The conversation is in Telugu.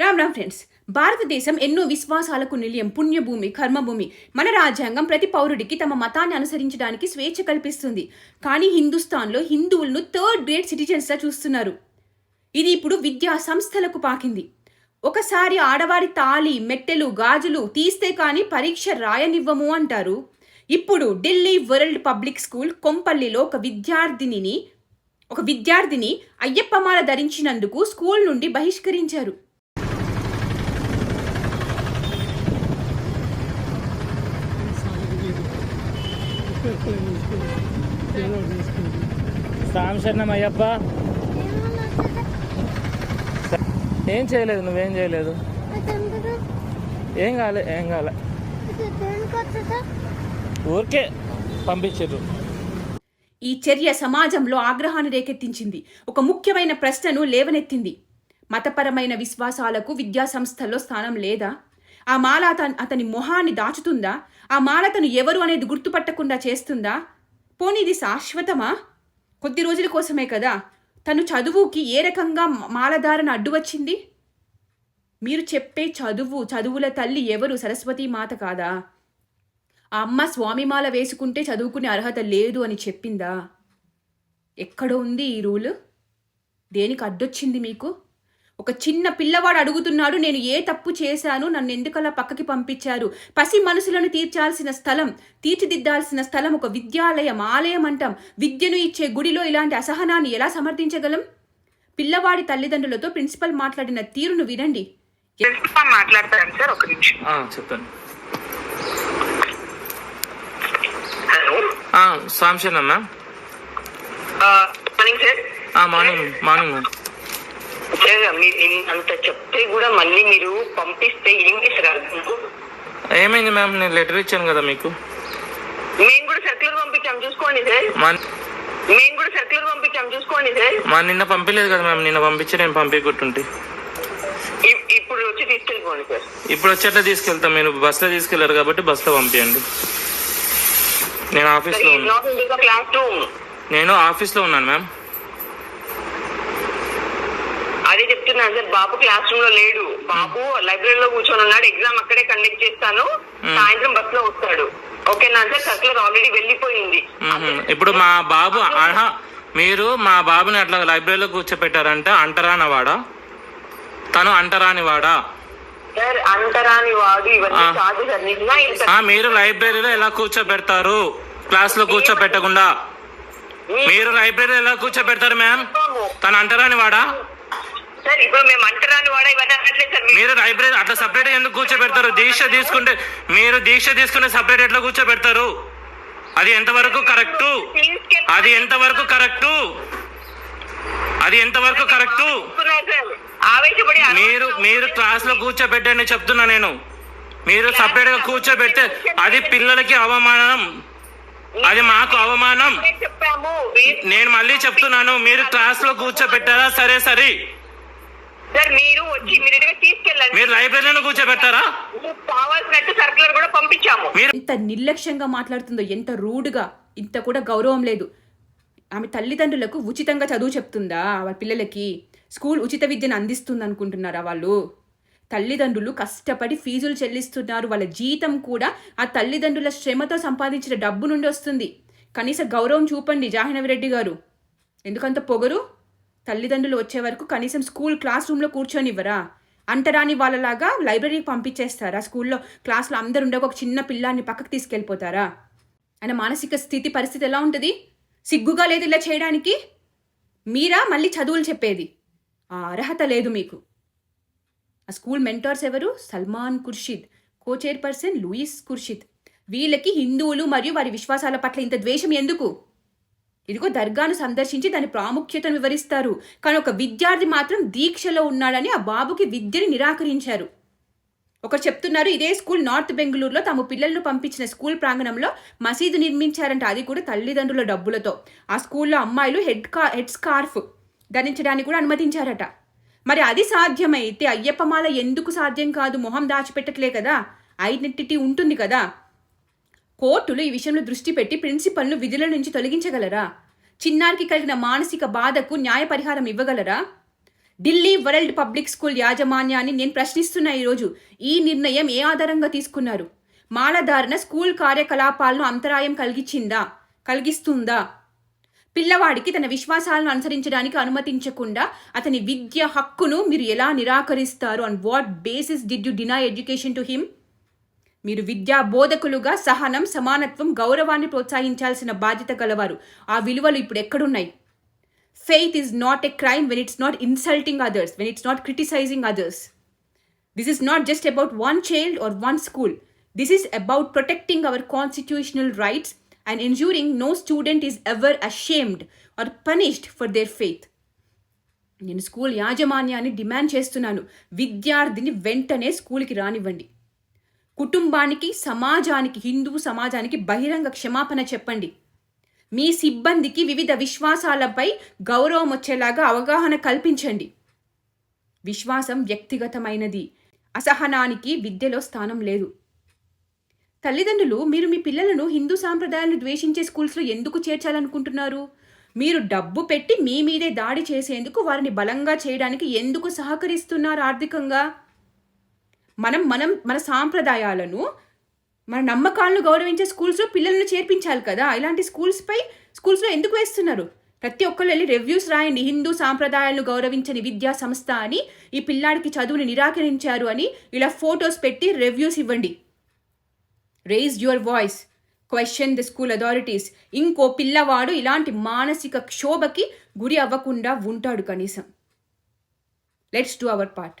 రామ్ రామ్ ఫ్రెండ్స్ భారతదేశం ఎన్నో విశ్వాసాలకు నిలయం పుణ్యభూమి కర్మభూమి. మన రాజ్యాంగం ప్రతి పౌరుడికి తమ మతాన్ని అనుసరించడానికి స్వేచ్ఛ కల్పిస్తుంది. కానీ హిందుస్థాన్లో హిందువులను థర్డ్ గ్రేడ్ సిటిజన్స్గా చూస్తున్నారు. ఇది ఇప్పుడు విద్యా సంస్థలకు పాకింది. ఒకసారి ఆడవారి తాళి మెట్టెలు గాజులు తీస్తే కానీ పరీక్ష రాయనివ్వము అంటారు. ఇప్పుడు ఢిల్లీ వరల్డ్ పబ్లిక్ స్కూల్ కొంపల్లిలో ఒక విద్యార్థినిని ఒక విద్యార్థిని అయ్యప్పమాల ధరించినందుకు స్కూల్ నుండి బహిష్కరించారు. సాంశరణం అయ్యప్ప. ఏం చేయలేదు నువ్వేం చేయలేదు? ఏం కాలే ఏం కాలే. ఊరికే పంపించారు ఈ చర్య సమాజంలో ఆగ్రహాన్ని రేకెత్తించింది. ఒక ముఖ్యమైన ప్రశ్నను లేవనెత్తింది. మతపరమైన విశ్వాసాలకు విద్యా సంస్థల్లో స్థానం లేదా? ఆ మాల అతని మొహాన్ని దాచుతుందా? ఆ మాలతను ఎవరు అనేది గుర్తుపట్టకుండా చేస్తుందా? పోనీ ఇది శాశ్వతమా? కొద్ది రోజుల కోసమే కదా. తను చదువుకి ఏ రకంగా మాలధారణ అడ్డు వచ్చింది మీరు చెప్పే చదువు చదువుల తల్లి ఎవరు? సరస్వతీ మాత కాదా? ఆ అమ్మ స్వామిమాల వేసుకుంటే చదువుకునే అర్హత లేదు అని చెప్పిందా? ఎక్కడ ఉంది ఈ రూల్? దేనికి అడ్డొచ్చింది మీకు? ఒక చిన్న పిల్లవాడు అడుగుతున్నాడు నేను ఏ తప్పు చేశాను? నన్ను ఎందుకలా పక్కకి పంపించారు? పసి మనసులను తీర్చాల్సిన స్థలం తీర్చిదిద్దాల్సిన స్థలం ఒక విద్యాలయం ఆలయం అంటాం. విద్యను ఇచ్చే గుడిలో ఇలాంటి అసహనాన్ని ఎలా సమర్థించగలం? పిల్లవాడి తల్లిదండ్రులతో ప్రిన్సిపల్ మాట్లాడిన తీరును వినండి. ప్రిన్సిపాల్ మాట్లాడతాను సార్ ఒక నిమిషం. ఆ, చెప్పండి hello? సాంశరణం ma'am? Morning sir. Morning ma'am. మీరు అంత చెప్తే కూడా మళ్ళీ మీరు పంపిస్తే ఏం అర్థం? ఏమైంది మ్యామ్? నేను లెటర్ ఇచ్చాను కదా మీకు. మేము కూడా సర్క్యులర్ పంపించాం చూసుకోండి సార్. మేము కూడా సర్క్యులర్ పంపించాం చూసుకోండి సార్. మా నిన్న పంపించలేదు కదా మ్యామ్ నిన్న పంపించి నేను పంపించుకుంటుంటే. ఇప్పుడు వచ్చి తీసుకెళ్ళిపోండి సార్. ఇప్పుడు వచ్చేట్లా తీసుకెళ్తాం మీరు బస్సులో తీసుకెళ్ళారు కాబట్టి బస్సులో పంపించండి నేను ఆఫీస్లో నేను ఆఫీస్లో ఉన్నాను మ్యామ్. అదే చెప్తున్నాను సార్ బాబు క్లాస్ రూమ్లో లేడు. బాబు లైబ్రరీలో కూర్చొని ఉన్నాడు. ఎగ్జామ్ అక్కడే కండక్ట్ చేస్తాను. సాయంత్రం బస్లో వస్తాడు. ఓకేనా సార్ సర్క్యులర్ ఆల్రెడీ వెళ్ళిపోయింది. ఇప్పుడు మా బాబు మీరు మా బాబుని అట్లా లైబ్రరీలో కూర్చోపెట్టారంటే. అంటరాని వాడా తను అంటరాని వాడా మీరు లైబ్రరీలో ఎలా కూర్చోబెడతారు క్లాస్లో కూర్చోబెట్టకుండా మీరు లైబ్రరీలో ఎలా కూర్చోబెడతారు మ్యామ్ తను అంటరాని వాడా సార్ ఇప్పుడు మేము అంటరాని వాడా ఇవన్నీ అనట్లేదు సార్. మీరు మీరు లైబ్రరీ అట్లా సపరేట్ ఎందుకు కూర్చోబెడతారు? దీక్ష తీసుకుంటే మీరు దీక్ష తీసుకుంటే సపరేట్ ఎట్లా కూర్చోబెడతారు? అది ఎంతవరకు కరెక్టు అది ఎంతవరకు కరెక్టు అది ఎంతవరకు కరెక్టు చెప్తున్నారు సార్. ఆవేశపడి మీరు మీరు క్లాస్లో కూర్చోబెట్టండి చెప్తున్నా నేను. మీరు సపరేట్గా కూర్చోబెడితే అది పిల్లలకి అవమానం. అది మాకు అవమానం. చెప్పాము. నేను మళ్ళీ చెప్తున్నాను మీరు క్లాస్లో కూర్చోబెట్టారా? సరే సరే. సార్ మీరు వచ్చి ఇమీడియట్గా తీసుకెళ్ళండి. మీరు లైబ్రరీలో కావాల్సినట్టు సర్కులర్ కూడా పంపించాము. మీరు ఎంత నిర్లక్ష్యంగా మాట్లాడుతుందో ఎంత రూడ్గా ఇంత కూడా గౌరవం లేదు. ఆమె తల్లిదండ్రులకు ఉచితంగా చదువు చెప్తుందా? వాళ్ళ పిల్లలకి స్కూల్ ఉచిత విద్యను అందిస్తుంది అనుకుంటున్నారా వాళ్ళు? తల్లిదండ్రులు కష్టపడి ఫీజులు చెల్లిస్తున్నారు. వాళ్ళ జీతం కూడా ఆ తల్లిదండ్రుల శ్రమతో సంపాదించిన డబ్బు నుండి వస్తుంది. కనీస గౌరవం చూపండి జాహ్నవిరెడ్డి గారు. ఎందుకంత పొగరు? తల్లిదండ్రులు వచ్చే వరకు కనీసం స్కూల్ క్లాస్ రూమ్లో కూర్చొనివ్వరా? అంటరాని వాళ్ళలాగా లైబ్రరీకి పంపించేస్తారా? స్కూల్లో క్లాస్లో అందరు ఉండగా ఒక చిన్న పిల్లాన్ని పక్కకు తీసుకెళ్ళిపోతారా? ఆయన మానసిక స్థితి పరిస్థితి ఎలా ఉంటుంది? సిగ్గుగా లేదు ఇలా చేయడానికి? మీరా మళ్ళీ చదువులు చెప్పేది? ఆ అర్హత లేదు మీకు. ఆ స్కూల్ మెంటార్స్ ఎవరు? Salman Khurshid co chairperson Louise Khurshid. వీళ్ళకి హిందువులు మరియు వారి విశ్వాసాల పట్ల ఇంత ద్వేషం ఎందుకు? ఇదిగో దర్గాను సందర్శించి దాని ప్రాముఖ్యతను వివరిస్తారు. కానీ ఒక విద్యార్థి మాత్రం దీక్షలో ఉన్నాడని ఆ బాబుకి విద్యని నిరాకరించారు. ఒకరు చెప్తున్నారు ఇదే స్కూల్ నార్త్ బెంగళూరులో తమ పిల్లలను పంపించిన స్కూల్ ప్రాంగణంలో మసీదు నిర్మించారంట అది కూడా తల్లిదండ్రుల డబ్బులతో. ఆ స్కూల్లో అమ్మాయిలు హెడ్ కా హెడ్ స్కార్ఫ్ ధరించడానికి కూడా అనుమతించారట. మరి అది సాధ్యమైతే అయ్యప్పమాల ఎందుకు సాధ్యం కాదు? మొహం దాచిపెట్టట్లే కదా? ఐడెంటిటీ ఉంటుంది కదా? కోర్టులు ఈ విషయంలో దృష్టి పెట్టి ప్రిన్సిపల్ను విధుల నుంచి తొలగించగలరా? చిన్నారికి కలిగిన మానసిక బాధకు న్యాయ పరిహారం ఇవ్వగలరా? ఢిల్లీ వరల్డ్ పబ్లిక్ స్కూల్ యాజమాన్యాన్ని నేను ప్రశ్నిస్తున్నా ఈరోజు ఈ నిర్ణయం ఏ ఆధారంగా తీసుకున్నారు? మాలధారణ స్కూల్ కార్యకలాపాలను అంతరాయం కలిగించిందా? కలిగిస్తుందా? పిల్లవాడికి తన విశ్వాసాలను అనుసరించడానికి అనుమతించకుండా అతని విద్య హక్కును మీరు ఎలా నిరాకరిస్తారు? And what basis did you deny education to him? మీరు విద్యా బోధకులుగా సహనం సమానత్వం గౌరవాన్ని ప్రోత్సహించాల్సిన బాధ్యత గలవారు. ఆ విలువలు ఇప్పుడు ఎక్కడున్నాయి? Faith is not a crime when it's not insulting others when it's not criticizing others this is not just about one child or one school this is about protecting our constitutional rights and ensuring no student is ever ashamed or punished for their faith నేను స్కూల్ యాజమాన్యాన్ని డిమాండ్ చేస్తున్నాను. విద్యార్థిని వెంటనే స్కూల్కి రానివ్వండి. కుటుంబానికి సమాజానికి హిందూ సమాజానికి బహిరంగ క్షమాపణ చెప్పండి. మీ సిబ్బందికి వివిధ విశ్వాసాలపై గౌరవం వచ్చేలాగా అవగాహన కల్పించండి. విశ్వాసం వ్యక్తిగతమైనది. అసహనానికి విద్యలో స్థానం లేదు. తల్లిదండ్రులు మీరు మీ పిల్లలను హిందూ సాంప్రదాయాలను ద్వేషించే స్కూల్స్లో ఎందుకు చేర్చాలనుకుంటున్నారు? మీరు డబ్బు పెట్టి మీ మీదే దాడి చేసేందుకు వారిని బలంగా చేయడానికి ఎందుకు సహకరిస్తున్నారు ఆర్థికంగా? మనం మనం మన సాంప్రదాయాలను మన నమ్మకాలను గౌరవించే స్కూల్స్లో పిల్లలను చేర్పించాలి కదా. ఇలాంటి స్కూల్స్పై స్కూల్స్లో ఎందుకు వేస్తున్నారు? ప్రతి ఒక్కళ్ళు వెళ్ళి రివ్యూస్ రాయండి. హిందూ సాంప్రదాయాలను గౌరవించని విద్యా సంస్థ అని ఈ పిల్లాడికి చదువుని నిరాకరించారు అని ఇలా ఫొటోస్ పెట్టి రివ్యూస్ ఇవ్వండి. Raise your voice question the school authorities ఇంకో పిల్లవాడు ఇలాంటి మానసిక క్షోభకి గురి అవ్వకుండా ఉంటాడు కనీసం. Let's do our part